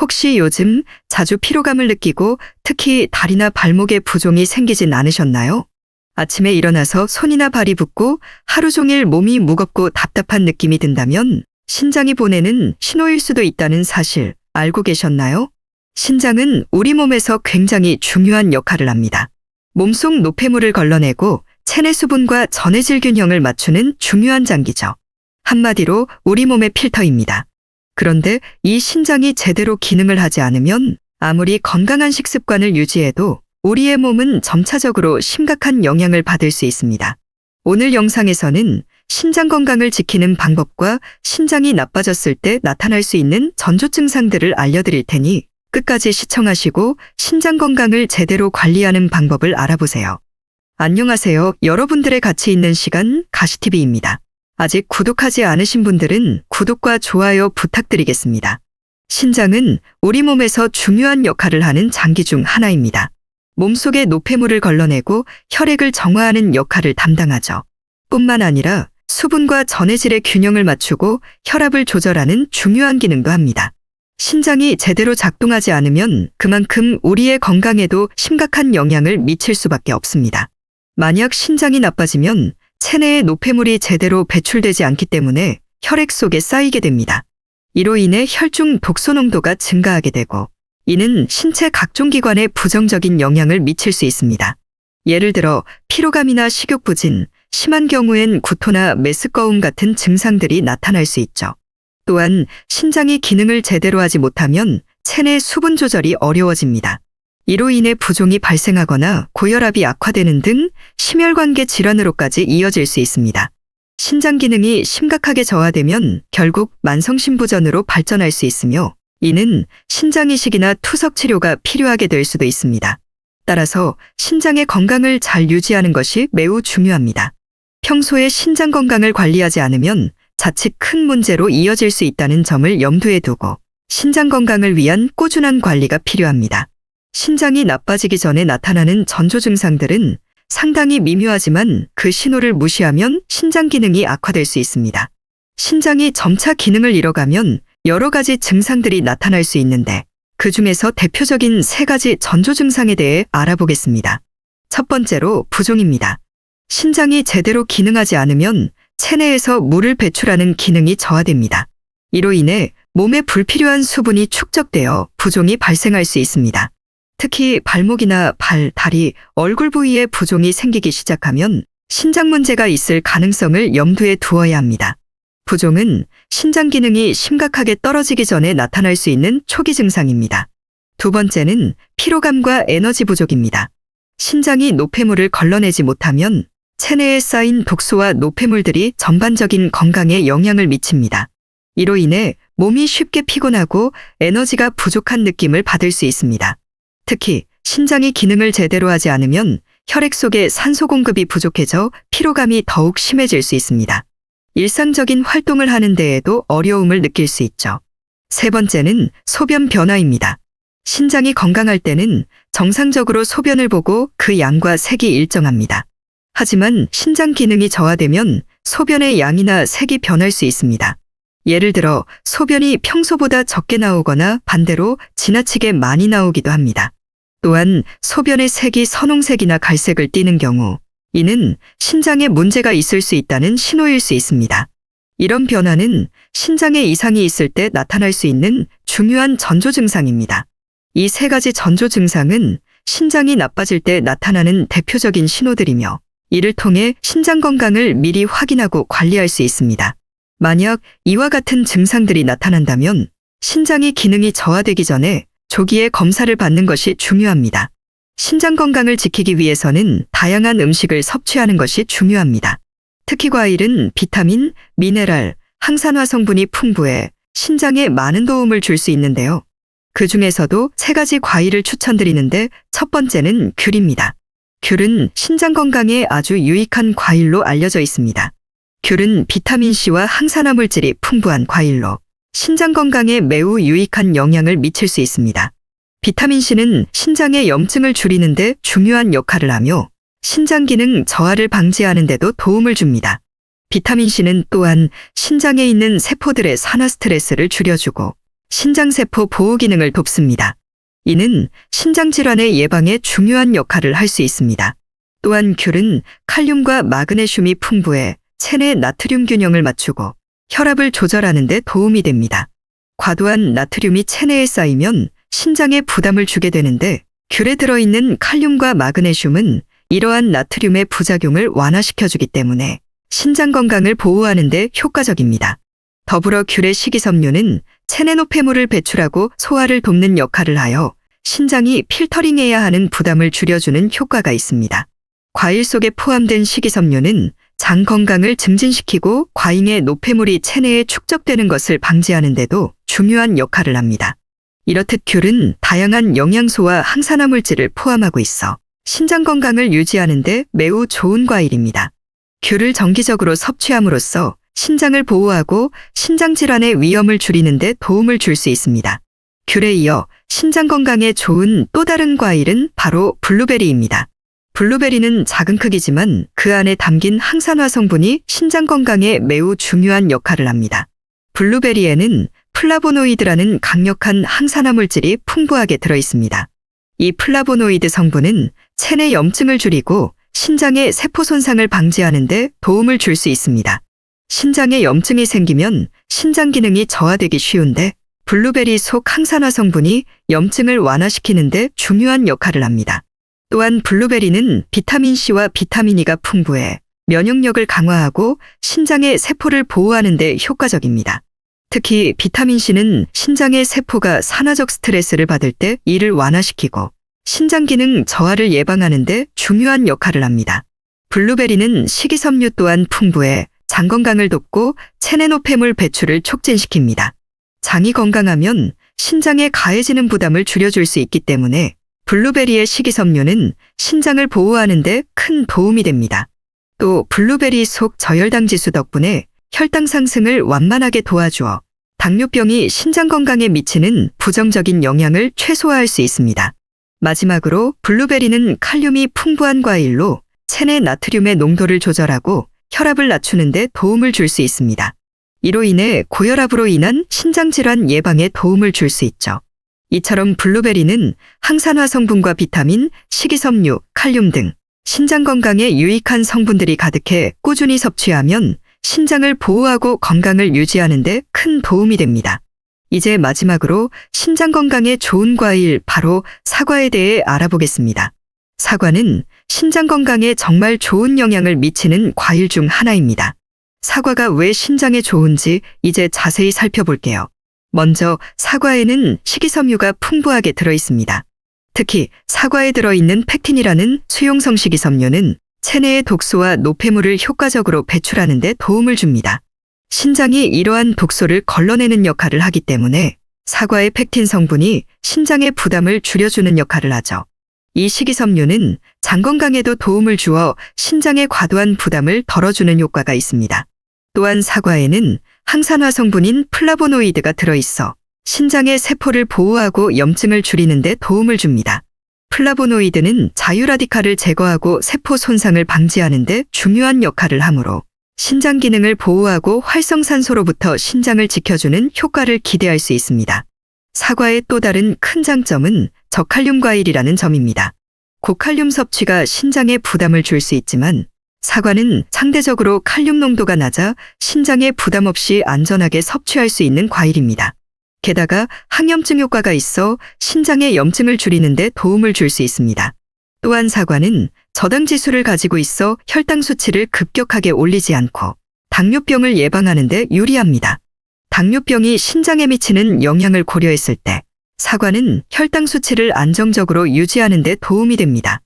혹시 요즘 자주 피로감을 느끼고 특히 다리나 발목에 부종이 생기진 않으셨나요? 아침에 일어나서 손이나 발이 붓고 하루 종일 몸이 무겁고 답답한 느낌이 든다면 신장이 보내는 신호일 수도 있다는 사실 알고 계셨나요? 신장은 우리 몸에서 굉장히 중요한 역할을 합니다. 몸속 노폐물을 걸러내고 체내 수분과 전해질 균형을 맞추는 중요한 장기죠. 한마디로 우리 몸의 필터입니다. 그런데 이 신장이 제대로 기능을 하지 않으면 아무리 건강한 식습관을 유지해도 우리의 몸은 점차적으로 심각한 영향을 받을 수 있습니다. 오늘 영상에서는 신장 건강을 지키는 방법과 신장이 나빠졌을 때 나타날 수 있는 전조 증상들을 알려드릴 테니 끝까지 시청하시고 신장 건강을 제대로 관리하는 방법을 알아보세요. 안녕하세요. 여러분들의 같이 있는 시간 가시TV입니다. 아직 구독하지 않으신 분들은 구독과 좋아요 부탁드리겠습니다. 신장은 우리 몸에서 중요한 역할을 하는 장기 중 하나입니다. 몸속의 노폐물을 걸러내고 혈액을 정화하는 역할을 담당하죠. 뿐만 아니라 수분과 전해질의 균형을 맞추고 혈압을 조절하는 중요한 기능도 합니다. 신장이 제대로 작동하지 않으면 그만큼 우리의 건강에도 심각한 영향을 미칠 수밖에 없습니다. 만약 신장이 나빠지면 체내의 노폐물이 제대로 배출되지 않기 때문에 혈액 속에 쌓이게 됩니다. 이로 인해 혈중 독소 농도가 증가하게 되고 이는 신체 각종 기관에 부정적인 영향을 미칠 수 있습니다. 예를 들어 피로감이나 식욕 부진, 심한 경우엔 구토나 메스꺼움 같은 증상들이 나타날 수 있죠. 또한 신장이 기능을 제대로 하지 못하면 체내 수분 조절이 어려워집니다. 이로 인해 부종이 발생하거나 고혈압이 악화되는 등 심혈관계 질환으로까지 이어질 수 있습니다. 신장 기능이 심각하게 저하되면 결국 만성신부전으로 발전할 수 있으며 이는 신장 이식이나 투석 치료가 필요하게 될 수도 있습니다. 따라서 신장의 건강을 잘 유지하는 것이 매우 중요합니다. 평소에 신장 건강을 관리하지 않으면 자칫 큰 문제로 이어질 수 있다는 점을 염두에 두고 신장 건강을 위한 꾸준한 관리가 필요합니다. 신장이 나빠지기 전에 나타나는 전조 증상들은 상당히 미묘하지만 그 신호를 무시하면 신장 기능이 악화될 수 있습니다. 신장이 점차 기능을 잃어가면 여러 가지 증상들이 나타날 수 있는데 그 중에서 대표적인 세 가지 전조 증상에 대해 알아보겠습니다. 첫 번째로 부종입니다. 신장이 제대로 기능하지 않으면 체내에서 물을 배출하는 기능이 저하됩니다. 이로 인해 몸에 불필요한 수분이 축적되어 부종이 발생할 수 있습니다. 특히 발목이나 발, 다리, 얼굴 부위에 부종이 생기기 시작하면 신장 문제가 있을 가능성을 염두에 두어야 합니다. 부종은 신장 기능이 심각하게 떨어지기 전에 나타날 수 있는 초기 증상입니다. 두 번째는 피로감과 에너지 부족입니다. 신장이 노폐물을 걸러내지 못하면 체내에 쌓인 독소와 노폐물들이 전반적인 건강에 영향을 미칩니다. 이로 인해 몸이 쉽게 피곤하고 에너지가 부족한 느낌을 받을 수 있습니다. 특히 신장이 기능을 제대로 하지 않으면 혈액 속에 산소 공급이 부족해져 피로감이 더욱 심해질 수 있습니다. 일상적인 활동을 하는 데에도 어려움을 느낄 수 있죠. 세 번째는 소변 변화입니다. 신장이 건강할 때는 정상적으로 소변을 보고 그 양과 색이 일정합니다. 하지만 신장 기능이 저하되면 소변의 양이나 색이 변할 수 있습니다. 예를 들어 소변이 평소보다 적게 나오거나 반대로 지나치게 많이 나오기도 합니다. 또한 소변의 색이 선홍색이나 갈색을 띠는 경우 이는 신장에 문제가 있을 수 있다는 신호일 수 있습니다. 이런 변화는 신장에 이상이 있을 때 나타날 수 있는 중요한 전조 증상입니다. 이 세 가지 전조 증상은 신장이 나빠질 때 나타나는 대표적인 신호들이며 이를 통해 신장 건강을 미리 확인하고 관리할 수 있습니다. 만약 이와 같은 증상들이 나타난다면 신장이 기능이 저하되기 전에 조기에 검사를 받는 것이 중요합니다. 신장 건강을 지키기 위해서는 다양한 음식을 섭취하는 것이 중요합니다. 특히 과일은 비타민, 미네랄, 항산화 성분이 풍부해 신장에 많은 도움을 줄 수 있는데요. 그 중에서도 세 가지 과일을 추천드리는데 첫 번째는 귤입니다. 귤은 신장 건강에 아주 유익한 과일로 알려져 있습니다. 귤은 비타민C와 항산화 물질이 풍부한 과일로 신장 건강에 매우 유익한 영향을 미칠 수 있습니다. 비타민C는 신장의 염증을 줄이는 데 중요한 역할을 하며 신장 기능 저하를 방지하는 데도 도움을 줍니다. 비타민C는 또한 신장에 있는 세포들의 산화 스트레스를 줄여주고 신장세포 보호 기능을 돕습니다. 이는 신장 질환의 예방에 중요한 역할을 할 수 있습니다. 또한 귤은 칼륨과 마그네슘이 풍부해 체내 나트륨 균형을 맞추고 혈압을 조절하는 데 도움이 됩니다. 과도한 나트륨이 체내에 쌓이면 신장에 부담을 주게 되는데 귤에 들어있는 칼륨과 마그네슘은 이러한 나트륨의 부작용을 완화시켜주기 때문에 신장 건강을 보호하는 데 효과적입니다. 더불어 귤의 식이섬유는 체내 노폐물을 배출하고 소화를 돕는 역할을 하여 신장이 필터링해야 하는 부담을 줄여주는 효과가 있습니다. 과일 속에 포함된 식이섬유는 장 건강을 증진시키고 과잉의 노폐물이 체내에 축적되는 것을 방지하는 데도 중요한 역할을 합니다. 이렇듯 귤은 다양한 영양소와 항산화 물질을 포함하고 있어 신장 건강을 유지하는 데 매우 좋은 과일입니다. 귤을 정기적으로 섭취함으로써 신장을 보호하고 신장 질환의 위험을 줄이는 데 도움을 줄 수 있습니다. 귤에 이어 신장 건강에 좋은 또 다른 과일은 바로 블루베리입니다. 블루베리는 작은 크기지만 그 안에 담긴 항산화 성분이 신장 건강에 매우 중요한 역할을 합니다. 블루베리에는 플라보노이드라는 강력한 항산화 물질이 풍부하게 들어 있습니다. 이 플라보노이드 성분은 체내 염증을 줄이고 신장의 세포 손상을 방지하는 데 도움을 줄 수 있습니다. 신장에 염증이 생기면 신장 기능이 저하되기 쉬운데 블루베리 속 항산화 성분이 염증을 완화시키는 데 중요한 역할을 합니다. 또한 블루베리는 비타민C와 비타민E가 풍부해 면역력을 강화하고 신장의 세포를 보호하는 데 효과적입니다. 특히 비타민C는 신장의 세포가 산화적 스트레스를 받을 때 이를 완화시키고 신장 기능 저하를 예방하는 데 중요한 역할을 합니다. 블루베리는 식이섬유 또한 풍부해 장 건강을 돕고 체내 노폐물 배출을 촉진시킵니다. 장이 건강하면 신장에 가해지는 부담을 줄여줄 수 있기 때문에 블루베리의 식이섬유는 신장을 보호하는 데 큰 도움이 됩니다. 또 블루베리 속 저혈당 지수 덕분에 혈당 상승을 완만하게 도와주어 당뇨병이 신장 건강에 미치는 부정적인 영향을 최소화할 수 있습니다. 마지막으로 블루베리는 칼륨이 풍부한 과일로 체내 나트륨의 농도를 조절하고 혈압을 낮추는 데 도움을 줄 수 있습니다. 이로 인해 고혈압으로 인한 신장 질환 예방에 도움을 줄 수 있죠. 이처럼 블루베리는 항산화 성분과 비타민, 식이섬유, 칼륨 등 신장 건강에 유익한 성분들이 가득해 꾸준히 섭취하면 신장을 보호하고 건강을 유지하는 데 큰 도움이 됩니다. 이제 마지막으로 신장 건강에 좋은 과일 바로 사과에 대해 알아보겠습니다. 사과는 신장 건강에 정말 좋은 영향을 미치는 과일 중 하나입니다. 사과가 왜 신장에 좋은지 이제 자세히 살펴볼게요. 먼저 사과에는 식이섬유가 풍부하게 들어 있습니다. 특히 사과에 들어있는 팩틴이라는 수용성 식이섬유는 체내의 독소와 노폐물을 효과적으로 배출하는 데 도움을 줍니다. 신장이 이러한 독소를 걸러내는 역할을 하기 때문에 사과의 팩틴 성분이 신장의 부담을 줄여주는 역할을 하죠. 이 식이섬유는 장 건강에도 도움을 주어 신장의 과도한 부담을 덜어주는 효과가 있습니다. 또한 사과에는 항산화 성분인 플라보노이드가 들어있어 신장의 세포를 보호하고 염증을 줄이는 데 도움을 줍니다. 플라보노이드는 자유라디칼을 제거하고 세포 손상을 방지하는 데 중요한 역할을 하므로 신장 기능을 보호하고 활성산소로부터 신장을 지켜주는 효과를 기대할 수 있습니다. 사과의 또 다른 큰 장점은 저칼륨 과일이라는 점입니다. 고칼륨 섭취가 신장에 부담을 줄 수 있지만 사과는 상대적으로 칼륨 농도가 낮아 신장에 부담 없이 안전하게 섭취할 수 있는 과일입니다. 게다가 항염증 효과가 있어 신장의 염증을 줄이는 데 도움을 줄 수 있습니다. 또한 사과는 저당 지수를 가지고 있어 혈당 수치를 급격하게 올리지 않고 당뇨병을 예방하는 데 유리합니다. 당뇨병이 신장에 미치는 영향을 고려했을 때 사과는 혈당 수치를 안정적으로 유지하는 데 도움이 됩니다.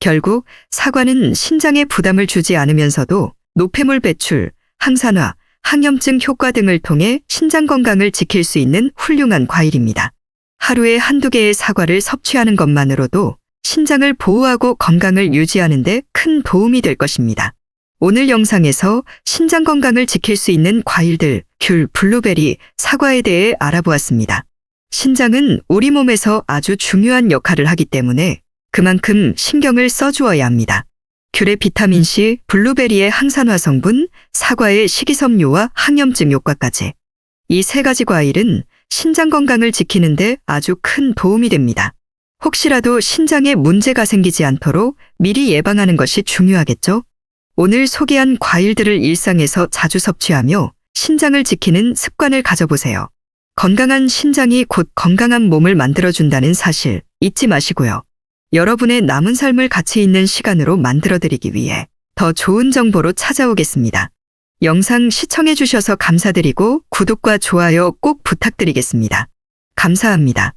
결국 사과는 신장에 부담을 주지 않으면서도 노폐물 배출, 항산화, 항염증 효과 등을 통해 신장 건강을 지킬 수 있는 훌륭한 과일입니다. 하루에 한두 개의 사과를 섭취하는 것만으로도 신장을 보호하고 건강을 유지하는 데 큰 도움이 될 것입니다. 오늘 영상에서 신장 건강을 지킬 수 있는 과일들, 귤, 블루베리, 사과에 대해 알아보았습니다. 신장은 우리 몸에서 아주 중요한 역할을 하기 때문에 그만큼 신경을 써주어야 합니다. 귤의 비타민C, 블루베리의 항산화 성분, 사과의 식이섬유와 항염증 효과까지. 이 세 가지 과일은 신장 건강을 지키는데 아주 큰 도움이 됩니다. 혹시라도 신장에 문제가 생기지 않도록 미리 예방하는 것이 중요하겠죠? 오늘 소개한 과일들을 일상에서 자주 섭취하며 신장을 지키는 습관을 가져보세요. 건강한 신장이 곧 건강한 몸을 만들어준다는 사실 잊지 마시고요. 여러분의 남은 삶을 가치 있는 시간으로 만들어드리기 위해 더 좋은 정보로 찾아오겠습니다. 영상 시청해주셔서 감사드리고 구독과 좋아요 꼭 부탁드리겠습니다. 감사합니다.